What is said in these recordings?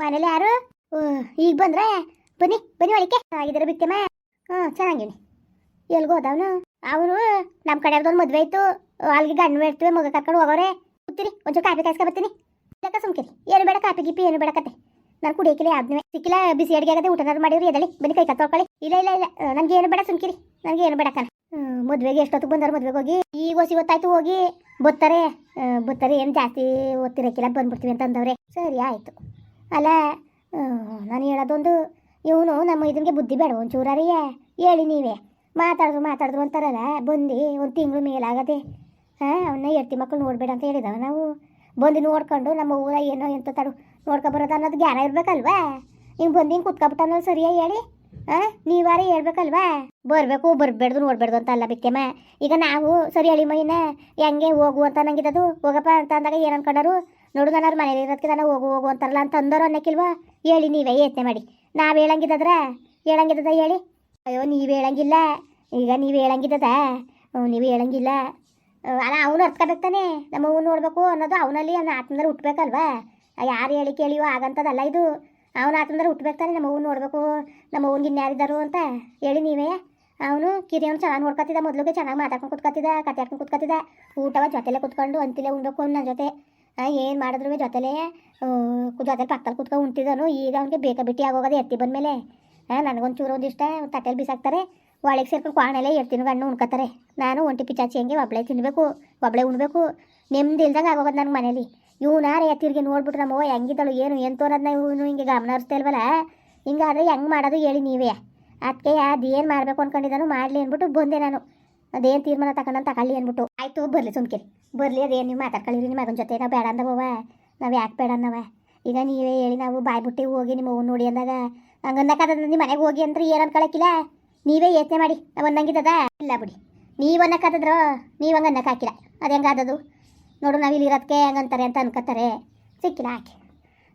ಮನೇಲಿ ಯಾರು? ಈಗ ಬಂದ್ರೆ ಬನ್ನಿ ಬನ್ನಿ ಒಳಕ್ಕೆ. ಆಗಿದ್ದಾರೆ ಬಿತ್ತಮ್ಮ ಹ್ಞೂ ಚೆನ್ನಾಗಿನಿ ಎಲ್ಗೋ ಹೋದವನು? ಅವನು ನಮ್ಮ ಕಡೆ ಅವ್ರದ್ದು ಮದುವೆ ಆಯ್ತು ಅಲ್ಲಿಗೆ ಗಂಡು ಇರ್ತೀವಿ ಮಗ ಕರ್ಕೊಂಡು ಹೋಗೋರೆ ಕೂತೀರಿ, ಒಂಚೂರು ಕಾಫಿ ಕಾಯಿಸ್ಕೊ ಬರ್ತೀನಿ. ಯಾಕೆ ಸುಮ್ಕಿರಿ. ಏನು ಬೇಡ, ಕಾಫಿ ಗಿಪಿ ಏನು ಬೇಡ ಕತೆ. ನಾನು ಕುಡಿಯಕ್ಕಿಲ್ಲ ಯಾವ್ದು ಸಿಕ್ಕಿಲ್ಲ, ಬಿಸಿ ಅಡುಗೆ ಆಗದೆ ಊಟ ಮಾಡಿವ್ರಿ ಎದಳಿ ಬನ್ನಿ ಕೈ ತೊಳ್ಕೊಳ್ಳಿ. ಇಲ್ಲ ಇಲ್ಲ ಇಲ್ಲ. ನನಗೆ ಏನು ಬೇಡ, ಸುಮ್ಕಿರಿ. ನನಗೆ ಏನು ಬೇಡ ಕಣ. ಮದುವೆಗೆ ಎಷ್ಟೊತ್ತು ಬಂದವ್ರು ಮದುವೆಗೆ ಹೋಗಿ? ಈಗ ಹೊಸಿ ಗೊತ್ತಾಯ್ತು ಹೋಗಿ. ಬತ್ತಾರೆ. ಬತ್ತಾರೆ ಏನು ಜಾಸ್ತಿ ಓದ್ತಿರಕ್ಕಿಲ್ಲ ಬಂದ್ಬಿಡ್ತೀವಿ ಅಂತ ಅಂದವ್ರೆ. ಸರಿ, ಆಯಿತು. ಅಲ್ಲ ನಾನು ಹೇಳೋದೊಂದು, ಇವನು ನಮ್ಮ ಇದನ್ಗೆ ಬುದ್ಧಿ ಬೇಡ ಒಂಚೂರರಿಯೇ ಹೇಳಿ ನೀವೇ. ಮಾತಾಡಿದ್ರು ಮಾತಾಡಿದ್ರು ಅಂತಾರಲ್ಲ, ಬಂದು ಒಂದು ತಿಂಗಳು ಮೇಲಾಗದೆ, ಹಾಂ ಅವನ್ನ ಹೆಡ್ತಿ ಮಕ್ಕಳು ನೋಡಬೇಡ ಅಂತ ಹೇಳಿದವ ನಾವು. ಬಂದು ನೋಡ್ಕೊಂಡು ನಮ್ಮ ಊರ ಏನೋ ಎಂತ ತಡು ಬರೋದು ಅನ್ನೋದು ಜ್ಞಾನ ಇರಬೇಕಲ್ವಾ? ಹಿಂಗೆ ಬಂದು ಹಿಂಗೆ ಕುತ್ಕೊಬಿಟ್ಟ ಅನ್ನೋದು ಸರಿಯಾಗಿ ಹೇಳಿ. ಹಾಂ, ನೀವಾರೇ ಹೇಳ್ಬೇಕಲ್ವಾ? ಬರಬೇಕು, ಬರಬೇಡ್ದು, ನೋಡ್ಬೇಡ್ದು ಅಂತ ಅಲ್ಲ ಬಿತ್ತೆಮ್ಮ ಈಗ ನಾವು ಸರಿ ಹೇಳಿ ಮೈನ, ಹೆಂಗೆ ಹೋಗು ಅಂತ ನಂಗಿದದು ಹೋಗಪ್ಪ ಅಂತ ಅಂದಾಗ ಏನು ಅನ್ಕೊಂಡರು? ನೋಡು ನಾನು ಅವ್ರ ಮನೇಲಿ ಇರೋದಕ್ಕೆ ನಾನು ಹೋಗು ಹೋಗು ಅಂತಾರಲ್ಲ ಅಂತ ಅಂದೋರು ಅನ್ನಕ್ಕಿಲ್ವಾ? ಹೇಳಿ, ನೀವೇ ಯತ್ನೆ ಮಾಡಿ. ನಾವು ಹೇಳಂಗಿದ್ದದ್ರ? ಹೇಳಂಗಿದ್ದದ ಹೇಳಿ. ಅಯ್ಯೋ, ನೀವು ಹೇಳಂಗಿಲ್ಲ. ಈಗ ನೀವು ಹೇಳಂಗಿದ್ದದ? ನೀವು ಹೇಳಂಗಿಲ್ಲ. ಅಲ್ಲ, ಅವನು ಅರ್ತ್ಕೋಬೇಕು ನಮ್ಮ ಅವ್ನು ನೋಡಬೇಕು ಅನ್ನೋದು ಅವನಲ್ಲಿ ಅವನ ಆತ್ಮದಲ್ಲಿ ಹುಟ್ಟಬೇಕಲ್ವಾ ಯಾರು ಹೇಳಿ ಕೇಳಿಯೋ ಆಗಂತದಲ್ಲ ಇದು. ಅವನು ಆತ್ಮದಲ್ಲಿ ಹುಟ್ಬೇಕು ತಾನೆ ನಮ್ಮ ಅವ್ನು ನೋಡಬೇಕು. ನಮ್ಮ ಅವ್ನಿಗೆ ಇನ್ಯಾರಿದ್ದಾರು ಅಂತ. ಹೇಳಿ ನೀವೇ. ಅವನು ಕಿರಿಯವನು ಚೆನ್ನಾಗಿ ನೋಡ್ಕೊತಿದ್ದ, ಮೊದಲಿಗೆ ಚೆನ್ನಾಗಿ ಮಾತಾಡ್ಕೊಂಡು ಕುತ್ಕೊತಿದ್ದ ಕತೆ ಆಡ್ಕೊಂಡು ಕೂತ್ಕೊತಿದ್ದ. ಊಟವ ಜೊತೆಲೆ ಕುತ್ಕೊಂಡು, ಅಂತಲೇ ಉಣ್ಬೇಕು ನನ್ನ ಜೊತೆ. ಏನು ಮಾಡಿದ್ರು ಜೊತೆಲೇ ಜೊತೆ ಪಕ್ಕದಲ್ಲಿ ಕುತ್ಕೊಂಡು ಉಣ್ತಿದ್ದನು. ಈಗ ಅವನಿಗೆ ಬೇಕಾ ಬಿಟ್ಟಿ ಆಗೋಗೋದು ಎತ್ತಿ ಬಂದಮೇಲೆ. ನನಗೊಂಚೂರು ಒಂದಿಷ್ಟ ತಟ್ಟೆಲಿ ಬಿಸಾಕ್ತಾರೆ. ಒಳಗೆ ಸೇರ್ಕೊಂಡು ಕ್ವಾಣೆಲೆ ಇರ್ತೀನಿ ಗಣ್ಣು ಉಣ್ಕೋತಾರೆ ನಾನು ಒಂಟಿ ಪಿಚಾಚಿ ಹಂಗೆ ಒಬ್ಳೆ ತಿನ್ನಬೇಕು ಒಬ್ಳೆ ಉಣ್ಬೇಕು. ನೆಮ್ಮದಿ ಇಲ್ದಂಗೆ ಆಗೋಗೋದು ನನ್ನ ಮನೇಲಿ. ಇವನಾರೇ ಎತ್ತಿರ್ಗೆ ನೋಡ್ಬಿಟ್ರೆ ನಮ್ಮವ್ವ ಹೆಂಗಿದ್ದಳು, ಏನು ಎಂತ ಅನ್ನೋದನ್ನ ಇವನು ಹಿಂಗೆ ಗಮನ ಹರಿಸ್ತಾ ಇಲ್ವಲ್ಲ. ಹಿಂಗಾದ್ರೆ ಹೆಂಗೆ ಮಾಡೋದು ಹೇಳಿ ನೀವೇ. ಅದಕ್ಕೆ ಅದೇನು ಮಾಡಬೇಕು ಅನ್ಕೊಂಡಿದ್ದಾನು ಮಾಡಲಿ ಅಂದ್ಬಿಟ್ಟು ಬಂದೆ ನಾನು. ಅದೇನು ತೀರ್ಮಾನ ತಗೊಂಡು ತಗೊಳ್ಳಿ ಅಂದ್ಬಿಟ್ಟು. ಆಯಿತು ಬರಲಿ ಸುಮ್ಕಿರಿ. ಬರಲಿ ಅದೇನು ನೀವು ಮಾತಾಡ್ಕೊಳ್ಳಿರಿ ನಿಮ್ಮ ಮಗನ ಜೊತೆ ನಾವು ಬೇಡ ಅಂದವ ನಾವು ಯಾಕೆ ಬೇಡ ಅನ್ನವ ಈಗ ನೀವೇ ಹೇಳಿ ನಾವು ಬಾಯ್ ಬಿಟ್ಟು ಹೋಗಿ ನಿಮ್ಮ ಅವ್ನು ನೋಡಿ ಅಂದಾಗ ಅದ ನಿಮ್ಮ ಮನೆಗೆ ಹೋಗಿ ಅಂದ್ರೆ ಏನು ಅನ್ಕೊಳಕ್ಕಿಲ್ಲ ನೀವೇ ಯೋಚನೆ ಮಾಡಿ, ನಾವು ಅನ್ನಂಗಿದ್ದದ? ಇಲ್ಲ ಬಿಡಿ. ನೀವು ಅನ್ನಕ್ಕಾದದ್ರ, ನೀವು ಹಂಗೆ ಅನ್ನಕ್ಕೆ ಹಾಕಿಲ್ಲ. ಅದು ಹೆಂಗಾದದು ನೋಡು, ನಾವು ಇಲ್ಲಿ ಇರೋದಕ್ಕೆ ಹಂಗಂತಾರೆ ಅಂತ ಅನ್ಕೋತಾರೆ. ಸಿಕ್ಕಿಲ್ಲ ಹಾಕಿ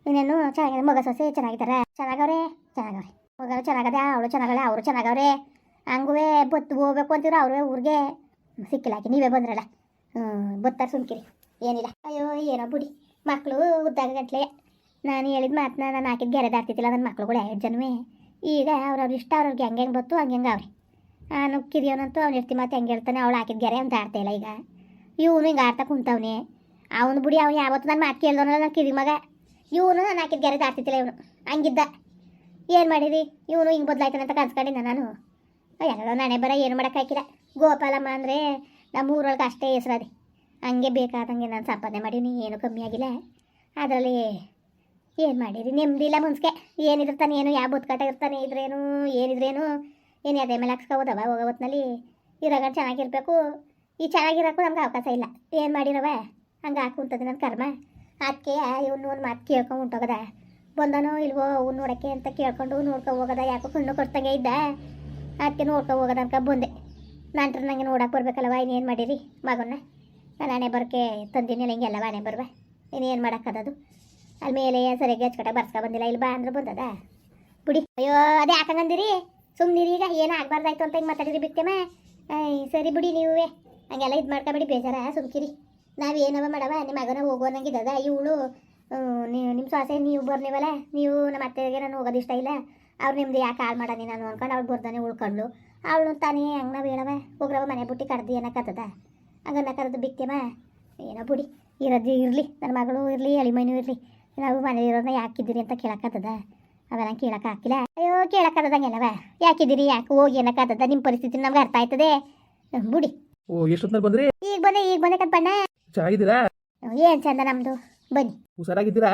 ಇನ್ನೇನು ಚೆನ್ನಾಗಿದೆ ಮಗ ಸೊಸೆ ಚೆನ್ನಾಗಿದ್ದಾರೆ ಚೆನ್ನಾಗವ್ರೆ? ಚೆನ್ನಾಗವ್ರೆ. ಮಗ ಚೆನ್ನಾಗದೆ? ಅವಳು ಚೆನ್ನಾಗಳೆ ಅವರು ಚೆನ್ನಾಗವ್ರೆ? ಹಂಗುವೆ ಬತ್ತು ಹೋಗ್ಬೇಕು ಅಂತಿದ್ರು, ಅವ್ರೇ ಊರಿಗೆ. ಸಿಕ್ಕಿಲ್ಲ ಆಕೆ. ನೀವೇ ಬಂದ್ರಲ್ಲ? ಹ್ಞೂ ಬತ್ತಾರೆ ಸುಮ್ಕಿರಿ. ಏನಿಲ್ಲ. ಅಯ್ಯೋ, ಏನೋ ಬಿಡಿ. ಮಕ್ಕಳು ಉದ್ದಾಗ ಗಟ್ಲೆ. ನಾನು ಹೇಳಿದ ಮಾತನ್ನ ನಾನು ಹಾಕಿದ ಗೆರೆ ದಾಟ್ತಿದ್ದಿಲ್ಲ ನನ್ನ ಮಕ್ಳುಗಳು ಎರಡು ಜನವೇ. ಈಗ ಅವ್ರವ್ರ ಇಷ್ಟ, ಅವ್ರವ್ರಿಗೆ ಹೆಂಗೆ ಹೆಂಗೆ ಬತ್ತು, ಹಂಗೆ ಅವ್ರಿ. ನಾನು ಕಿರಿಯೋನಂತೂ ಅವ್ನು ಇರ್ತಿ ಮತ್ತೆ ಹೆಂಗೆ ಹೇಳ್ತಾನೆ? ಅವಳು ಹಾಕಿದ ಗೆರೆ ಅಂತ ಆಡ್ತಾ ಇಲ್ಲ ಈಗ. ಇವನು ಹಿಂಗೆ ಆಡ್ತಾ ಕುಂತವ್ನೆ. ಅವನು ಬಿಡಿ, ಅವ್ನು ಯಾವತ್ತು ನಾನು ಮಾತು ಕೇಳ್ದವನಲ್ಲ ನನ್ನ ಕಿರಿ ಮಗ. ಇವನು ನಾನು ಹಾಕಿದ ಗೆರೆ ದಾಟ್ತಿದ್ದಿಲ್ಲ ಇವನು. ಹಂಗಿದ್ದ. ಏನು ಮಾಡಿರಿ ಇವನು ಹಿಂಗೆ ಬದಲಾಯ್ತಾನೆ ಅಂತ ಕನ್ಸ್ಕೊಂಡಿದ್ದ ನಾನು. ಎಲ್ಲರೂ ನಾನೇ ಬರ ಏನು ಮಾಡೋಕ್ಕಾಗಿಲ್ಲ ಗೋಪಾಲಮ್ಮ ಅಂದರೆ ನಮ್ಮ ಊರೊಳಗೆ ಅಷ್ಟೇ ಹೆಸ್ರದೆ. ಹಂಗೆ ಬೇಕಾದಂಗೆ ನಾನು ಸಂಪಾದನೆ ಮಾಡೀನಿ, ಏನು ಕಮ್ಮಿ ಆಗಿಲ್ಲ. ಅದರಲ್ಲಿ ಏನು ಮಾಡಿರಿ ನೆಮ್ಮದಿ ಇಲ್ಲ ಮುನ್ಸ್ಕೆ ಏನಿರ್ತಾನೆ ಏನು, ಯಾವ ಇರ್ತಾನೆ, ಇದ್ರೇನು, ಏನಿದ್ರೇನು, ಏನು ಅದೇ ಮೇಲೆ ಹಾಕ್ಸ್ಕೋಬೋದವ ಹೋಗೋ ಹೊತ್ನಲ್ಲಿ? ಇರಾಗ ಚೆನ್ನಾಗಿರ್ಬೇಕು. ಈ ಚೆನ್ನಾಗಿರೋಕು ನಮ್ಗೆ ಅವಕಾಶ ಇಲ್ಲ. ಏನು ಮಾಡಿರವ? ಹಂಗೆ ಹಾಕುವಂಥದ್ದು ನನ್ನ ಕರ್ಮ. ಅದಕ್ಕೆ ಇವನು ಒಂದು ಮಾತು ಕೇಳ್ಕೊಂಡು ಹೊಂಟೋಗದ ಬಂದನೋ ಇಲ್ವೋ ಅವ್ನು ನೋಡೋಕ್ಕೆ ಅಂತ ಕೇಳ್ಕೊಂಡು ನೋಡ್ಕೊ ಹೋಗೋದ. ಯಾಕೋ ಕಣ್ಣು ಕೊಡ್ತಂಗೆ ಇದ್ದ. ಅದಕ್ಕೆ ನೋಡ್ಕೊ ಹೋಗೋದ ಅನ್ಕ ಬಂದೆ. ನಂತರ ನನಗೆ ನೋಡಕ್ಕೆ ಬರ್ಬೇಕಲ್ಲವ ಇನ್ನೇನು ಮಾಡಿರಿ ಮಗನ್ನ? ನಾನು ಹಣೆ ಬರೋಕ್ಕೆ ತಂದಿನಿಲ್ಲ ಹಿಂಗೆಲ್ಲ ಹಣೆ ಬರುವೆ. ಇನ್ನೇನು ಮಾಡೋಕ್ಕದದು ಅಲ್ಲಿ ಮೇಲೆ ಸರಿಯಾಗಿ ಹೆಚ್ಕಟ ಬರ್ಸ್ಕೊ ಬಂದಿಲ್ಲ, ಇಲ್ಲಿ ಬಾ ಅಂದ್ರೆ ಬಂದದ? ಬಿಡಿ. ಅಯ್ಯೋ, ಅದೇ ಹಾಕಂಗಂದಿರಿ ಸುಮ್ಮನಿರಿ ಈಗ, ಏನು ಆಗಬಾರ್ದಾಯ್ತು ಅಂತ ಹಿಂಗೆ ಮಾತಾಡಿರಿ ಬಿಟ್ಟೆಮ್ಮ ಸರಿ ಬಿಡಿ ನೀವೇ. ಹಂಗೆಲ್ಲ ಇದು ಮಾಡ್ಕೊಬೇಡಿ, ಬೇಜಾರ? ಸುಮ್ಕಿರಿ. ನಾವು ಏನವ ಮಾಡವ? ನಿಮ್ಮ ಮಗನ ಹೋಗೋ ಅನ್ನಂಗಿದ್ದದ ಇವಳು ನಿಮ್ಮ ಸೊಸೆ, ನೀವು ಬರ್ನಿವಲ್ಲ? ನೀವು ನಮ್ಮ ಅತ್ತೆಗೆ ನಾನು ಹೋಗೋದು ಇಷ್ಟ ಇಲ್ಲ. ಅವ್ರು ನಿಮ್ದು ಯಾಕೆ ಹಾಳು ಮಾಡಾನಿ ನಾನು ಅನ್ಕೊಂಡು ಅವ್ಳು ಬರ್ದಾನೆ ಉಳ್ಕೊಂಡ್ಲು ಅವಳು ತಾನೇ ಹಂಗೆ ನಾವು ಹೇಳವ? ಹೋಗ್ರವ ಮನೆ ಬುಟ್ಟಿ ಕಡ್ದು ಏನಕ್ಕತ್ತದ ಹಂಗನ್ನ ಕರೆದು ಬಿಕ್ತೇಮ ಏನೋ ಬಿಡಿ ಇರೋದು ಇರಲಿ ನನ್ನ ಮಗಳು ಇರಲಿ ಎಳಿಮೈನೂ ಇರಲಿ. ನಾವು ಮನೆ ಇರೋದನ್ನ ಯಾಕಿದ್ದೀರಿ ಅಂತ ಕೇಳಕ್ಕತ್ತದ ಅವೆಲ್ಲ ಕೇಳಕ್ಕೆ ಹಾಕಿಲ್ಲ ಅಯ್ಯೋ ಕೇಳಕ್ಕತ್ತದಂಗೆಲ್ಲವ ಯಾಕಿದ್ದೀರಿ ಯಾಕೆ? ಹೋಗಿ ಏನಕ್ಕತ್ತದ ನಿಮ್ಮ ಪರಿಸ್ಥಿತಿ ನಮ್ಗೆ ಅರ್ಥ ಆಯ್ತದೆ. ಬುಡಿ. ಓ ಎಷ್ಟೊತ್ತಿನಲ್ಲಿ ಬಂದ್ರಿ? ಈಗ ಬಂದೆ ಈಗ ಬಂದೆ ಕತ್ಪಣ್ಣ ಚೆನ್ನಾಗಿದ್ದೀರಾ ಏನು ಚಂದ ನಮ್ಮದು ಬನ್ನಿ. ಹುಷಾರಾಗಿದ್ದೀರಾ?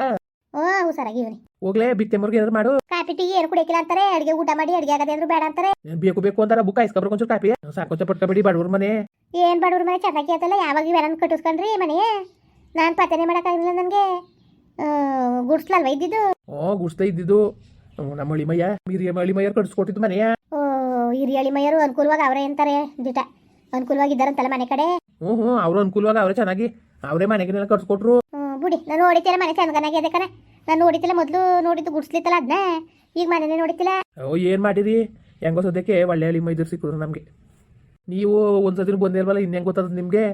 ಓ ಹುಷಾರಾಗಿ ಇವನಿ ಹೋಗ್ಲೇ ಬಿತ್ತೆ ಮುರ್ಗಿ ಏನಾದ್ರು ಮಾಡು. ಕಾಫಿ ಟೀ ಏನು ಕುಡಿಯಕಿಲ್ಲ ಅಂತಾರೆ ಅಡಿಗೆ ಊಟ ಮಾಡಿ ಅಡಿಗೆ ಆಗದೆ ಅಂದ್ರು ಬೇಡ ಅಂತಾರೆ. ಏನ್ ಬೇಕು ಬೇಕು ಅಂತಾರ ಬುಕ್ ಐಸ್ಕೊಬ್ರು ಒಂಚೂರು ಕಾಫಿ. ಸಾಕು ಪಟ್ಕೊಬೇಡಿ ಬಡವ್ರ ಮನೆ. ಏನ್ ಬಡವ್ರ ಮನೆ ಚೆನ್ನಾಗಿ ಆತಲ್ಲ ಯಾವಾಗ ಇವೆಲ್ಲ ಕಟ್ಟಿಸ್ಕೊಂಡ್ರಿ ಮನೆ. ನಾನು ಪತನೆ ಮಾಡೋಕ್ಕಾಗಿಲ್ಲ ನನಗೆ. ಗುಡ್ಸ್ಲಲ್ವ ಇದ್ದಿದ್ದು? ಓ ಗುಡ್ಸ್ತಾ ಇದ್ದಿದ್ದು. ನಮ್ಮ ಅಳಿಮಯ್ಯ ಹಿರಿಯ ಅಳಿಮಯ್ಯರು ಕಟ್ಸ್ಕೊಟ್ಟಿದ್ದು ಮನೆಯ ಓ ಹಿರಿಯಳಿ ಮೈಯರು ಅನುಕೂಲವಾಗಿ ಅವರೇ ಅಂತಾರೆ ದಿಟ. ಅನುಕೂಲವಾಗಿದ್ದಾರಂತಲ್ಲ ಮನೆ ಕಡೆ? ಹ್ಞೂ ಹ್ಞೂ ಅವ್ರು ಅನುಕೂಲವಾಗಿ ಅವರೇ ಚೆನ್ನಾಗಿ ಅವರೇ ಮನೆಗೆಲ್ಲ ಕಟ್ಸ್ಕೊಟ್ರು ಬಿಡಿ ನಾನು ನೋಡಿತಿಲ್ಲ ಮನೆ ಚಂದನಾಗಿದೆ ಕಣ. ನಾನು ನೋಡಿತಿಲ್ಲ ಮೊದಲು ನೋಡಿದ್ದು ಗುಡ್ಸ್ಲಿತ್ತಲ್ಲ ಅದನ್ನ ಈಗ ಮನೆನೇ ನೋಡಿತಿಲ್ಲ ಓ ಏನು ಮಾಡಿರಿ ಹೆಂಗೋ ಸದ್ಯಕ್ಕೆ ಒಳ್ಳೆ ಮೈದುರ್ ಸಿಕ್ಕಿದ್ರು ನಮಗೆ. ನೀವು ಒಂದ್ಸತಿ ಬಂದೇ ಇಲ್ವಲ್ಲ ಇನ್ನೇನು ಗೊತ್ತದ ನಿಮಗೆ?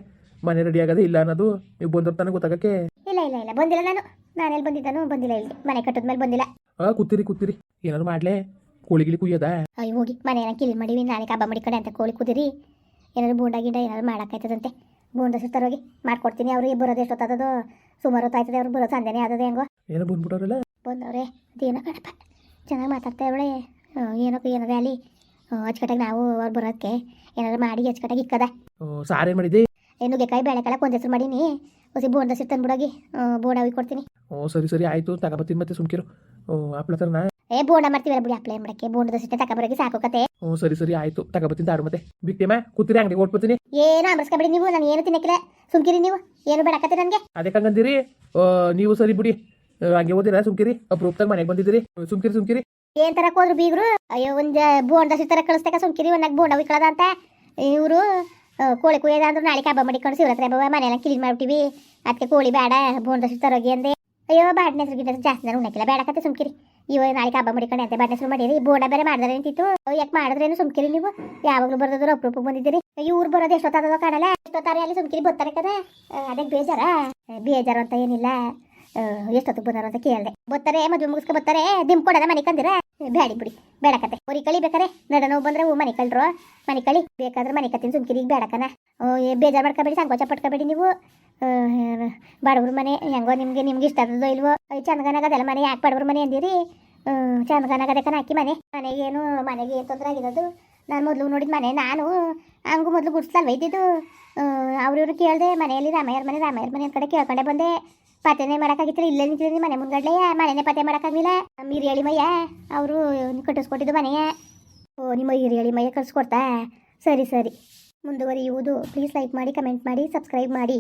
ಮನೆ ರೆಡಿ ಆಗೋದೇ ಇಲ್ಲ ಅನ್ನೋದು. ನೀವು ಬಂದಿರ್ತಾನೆ ಗೊತ್ತಾಗಕ್ಕೆ? ಇಲ್ಲ ಇಲ್ಲ ಇಲ್ಲ ಬಂದಿಲ್ಲ ನಾನು. ನಾನೆಲ್ಲಿ ಬಂದಿದ್ದಾನು ಬಂದಿಲ್ಲ ಇಲ್ಲಿ. ಮನೆ ಕಟ್ಟದ್ಮೇಲೆ ಬಂದಿಲ್ಲ. ಆ ಕೂತಿರಿ ಕೂತಿರಿ. ಏನಾದ್ರು ಮಾಡ್ಲೆ? ಕೋಳಿ ಗಿಳಿ ಕುಯ್ಯದ? ಅಯ್ಯ ಹೋಗಿ. ಮನೆಯನ್ನ ಕಿಲಿ ಮಾಡಿವಿ ನಾಳೆ ಕಬ್ಬ ಮಡಿಕಡೆ ಅಂತ ಕೋಳಿ ಕುದಿರಿ. ಏನಾದ್ರು ಬೋಂಡ ಗಿಂಡ ಏನಾದ್ರು ಮಾಡೋಕ್ಕಾಯ್ತದಂತೆ. ಬೋಂಡ ಸುತ್ತಾರೋಗಿ ಮಾಡ್ಕೊಡ್ತೀನಿ ಅವ್ರಿಗೆ. ಬರೋದು ಎಷ್ಟೊತ್ತದೋ ಸುಮಾರು ಹೊತ್ತಾಯ್ತದೆ ಅವ್ರು ಬರೋ ಸಂಜೆನೇ ಆದದೆ ಹೆಂಗೋ. ಏನೋ ಬಂದ್ಬಿಟ್ಟವ್ರಲ್ಲ? ಬಂದವ್ರೆ ಅದೇನೋ ಕಣಪ್ಪ. ಚೆನ್ನಾಗಿ ಮಾತಾಡ್ತಾ ಇವಳೆ. ಏನೋ ಏನಾರ ಅಲ್ಲಿ ಅಚ್ಚುಕಟ್ಟಾಗಿ ನಾವು ಅವ್ರು ಬರೋದಕ್ಕೆ ಏನಾದ್ರು ಮಾಡಿ ಅಚ್ಚುಕಟ್ಟಾಗಿ ಇಕ್ಕದ. ಸಾರೇನು ಮಾಡಿದ್ದೆ? ಏನು ನುಗ್ಗೆಕಾಯಿ ಒಂದು ಹೆಸರು ಮಾಡೀನಿ. ಹೊಸಿ ಬೋಂಡ ಸಿಟ್ಟು ತಂದ್ಬಿಡೋಗಿ ಬೋಂಡ ಹೋಗಿ ಕೊಡ್ತೀನಿ. ಓ ಸರಿ ಸರಿ ಆಯಿತು. ತಗೊಬತ್ತೀನಿ ಮತ್ತೆ ಸುಮ್ಕಿರು. ಹಪ್ಳ ತರನಾ? ಏ ಬೋಂಡ ಮಾಡ್ತೀವಲ್ಲ ಬಿಡಿ ಅಪ್ಲೈ ಮಾಡಕ್ಕೆ. ಬೋಂಡದ ಸಿಟ್ಟೆ ತಗೊಬರೋಗಿ ಸಾಕು ಕತೆ. ಓ ಸರಿ ಸರಿ ಆಯಿತು. ತಗೊಬತ್ತೀನಿ ದಾಡು ಮತ್ತೆ. ಬಿಟ್ಟೇಮ ಕೂತಿರಿ ಅಂಗಡಿ ಓಟ್ಬತ್ತೀನಿ ಏನು ಅಂಬರ್ಸ್ಕೊಬೇಡಿ ನೀವು ನಾನು ಏನು ತಿನ್ನಕ್ಕಿಲ್ಲ. ಸುಮ್ಕಿರಿ ನೀವು. ಏನು ಬೇಡಕತ್ತೀರಿ ನನಗೆ. ಅದಕ್ಕೆ ಹಂಗಂದಿರಿ? ನೀವು ಸರಿ ಬಿಡಿ. ಹಂಗೆ ಓದಿರ ಸುಮ್ಕಿರಿ ಅಪ್ರೂಪ್ದಾಗ ಮನೆಗೆ ಬಂದಿದ್ದೀರಿ. ಸುಮ್ಕಿರಿ ಸುಮ್ಕಿರಿ. ಏನ್ ತರಕ್ ಹೋದ್ರು ಬೀಗ್ರು? ಅಯ್ಯೋ, ಒಂದ್ ಬೋಂಡ ತರ ಕಳಿಸ್ತಾಕ ಸುಮ್ಕಿರಿ ಒಂದಾಗ ಬೋಂಡ ಉಯ್ಕೊಳ್ಳೋದ ಅಂತ. ಇವರು ಕೋಳಿ ಕುಯ್ಯದ ಅಂದ್ರೆ ನಾಳೆ ಕಬ್ಬ ಮಾಡಿಕೊಂಡು ಶಿವರಾತ್ರಿ ಹಬ್ಬ ಮನೆಯೆಲ್ಲ ಕ್ಲೀನ್ ಮಾಡ್ಬಿಟ್ಟಿವಿ. ಅದಕ್ಕೆ ಕೋಳಿ ಬೇಡ, ಬೋಂಡ ತರೋಗಿ ಅಂದೆ. ಅಯ್ಯೋ, ಬಾಡ್ನೆ ಹೆಸರು ಗಿಡ ಜಾಸ್ತಿ ನಾನು ಉಣ್ಣಕ್ಕಿಲ್ಲ ಕತೆ ಸುಮ್ಕಿರಿ. ಇವ ನಾಳೆ ಕಬ್ಬ ಮಾಡಿಕೊಂಡು ಅಂತ ಬಾಡ್ನೆ ಹೆಸರು ಮಾಡಿರಿ? ಬೋಂಡ ಬೇರೆ ಮಾಡಿದ್ರೆ ನಿಂತಿತ್ತು ಯಾಕೆ ಮಾಡಿದ್ರೇನು ಸುಮ್ಕಿರಿ ನೀವು? ಯಾವಾಗಲೂ ಬರೋದ್ರ ಅಪ್ರೂಪಕ್ಕೆ ಬಂದಿದ್ದೀರಿ. ಇವ್ರು ಬರೋದು ಎಷ್ಟೊತ್ತಾದೋ ಕಾಣಲ್ಲ. ಎಷ್ಟೊತ್ತಾರೆ ಅಲ್ಲಿ ಸುಮ್ಕಿರಿ ಬರ್ತಾರೆ ಕದ ಅದಕ್ಕೆ ಬೇಜಾರ? ಬೇಜಾರು ಅಂತ ಏನಿಲ್ಲ. ಎಷ್ಟೊತ್ತಿಗೆ ಬಂದಾರ ಅಂತ ಕೇಳಿದೆ. ಬರ್ತಾರೆ, ಮದುವೆ ಮುಗಿಸ್ಕೊ ಬರ್ತಾರೆ ದಿಮ್ ಕೊಡೋದ ಮನೆ ಕಂದಿರ ಬೇಡಿ, ಬಿಡಿ ಬೇಡಕತ್ತೆ ಹೊರಿ ಕಳಿ ಬೇಕಾರೆ, ನಡ ನೋವು ಬಂದ್ರೆ ಮನೆ ಕಳ್ರು ಮನೆ ಕಳಿ, ಬೇಕಾದ್ರೆ ಮನೆ ಕತ್ತಿನ ಸುಮ್ಕಿರಿ ಬೇಡಕನ ಬೇಜಾರು ಮಾಡ್ಕೋಬೇಡಿ, ಸಂಕೋಚ ಪಟ್ಕೋಬೇಡಿ ನೀವು. ಬಡವ್ರ ಮನೆ, ಹೆಂಗೋ ನಿಮ್ಗೆ ನಿಮ್ಗೆ ಇಷ್ಟ ಆದದೋ ಇಲ್ವೋ ಚಂದಗನಾಗದಲ್ಲ ಮನೆ, ಯಾಕೆ ಬಡವ್ರ ಮನೆ ಅಂದಿರಿ? ಚಂದಗನಾಗದಕ್ಕನ ಹಾಕಿ ಮನೆ. ಮನೆಗೇನು ಮನೆಗೆ ಏನು ತೊಂದರೆ ಆಗಿರೋದು? ನಾನು ಮೊದಲು ನೋಡಿದ ಮನೆ, ನಾನು ಹಂಗು ಮೊದಲು ಗುಡ್ಸ್ಲಲ್ವ ಇದ್ದಿದ್ದು. ಅವ್ರಿವ್ರು ಕೇಳಿದೆ, ಮನೆಯಲ್ಲಿ ರಾಮಯ್ಯರ ಮನೆ ರಾಮಯ್ಯರ ಮನೆ ಕಡೆ ಕೇಳ್ಕೊಂಡೆ ಬಂದೆ. ಪತೆನೇ ಮಾಡೋಕ್ಕಾಗಿತ್ತು ಇಲ್ಲೇ ನಿಂತಿದ್ದೀನಿ ಮನೆ ಮುಂದ್ಗಡ್ಲೆಯ ಮನೆನೇ ಪತೆ ಮಾಡೋಕ್ಕಾಗಲಿಲ್ಲ. ಹಿರಿಯಳಿ ಮಯ್ಯ, ಅವರು ಕಟ್ಟಿಸ್ಕೊಟ್ಟಿದ್ದು ಮನೆಯ. ಓ, ನಿಮ್ಮ ಹಿರಿಯಳಿ ಮಯ್ಯ ಕಳಿಸ್ಕೊಡ್ತಾ? ಸರಿ ಸರಿ. ಮುಂದುವರಿಯುವುದು. ಪ್ಲೀಸ್ ಲೈಕ್ ಮಾಡಿ ಕಮೆಂಟ್ ಮಾಡಿ ಸಬ್ಸ್ಕ್ರೈಬ್ ಮಾಡಿ.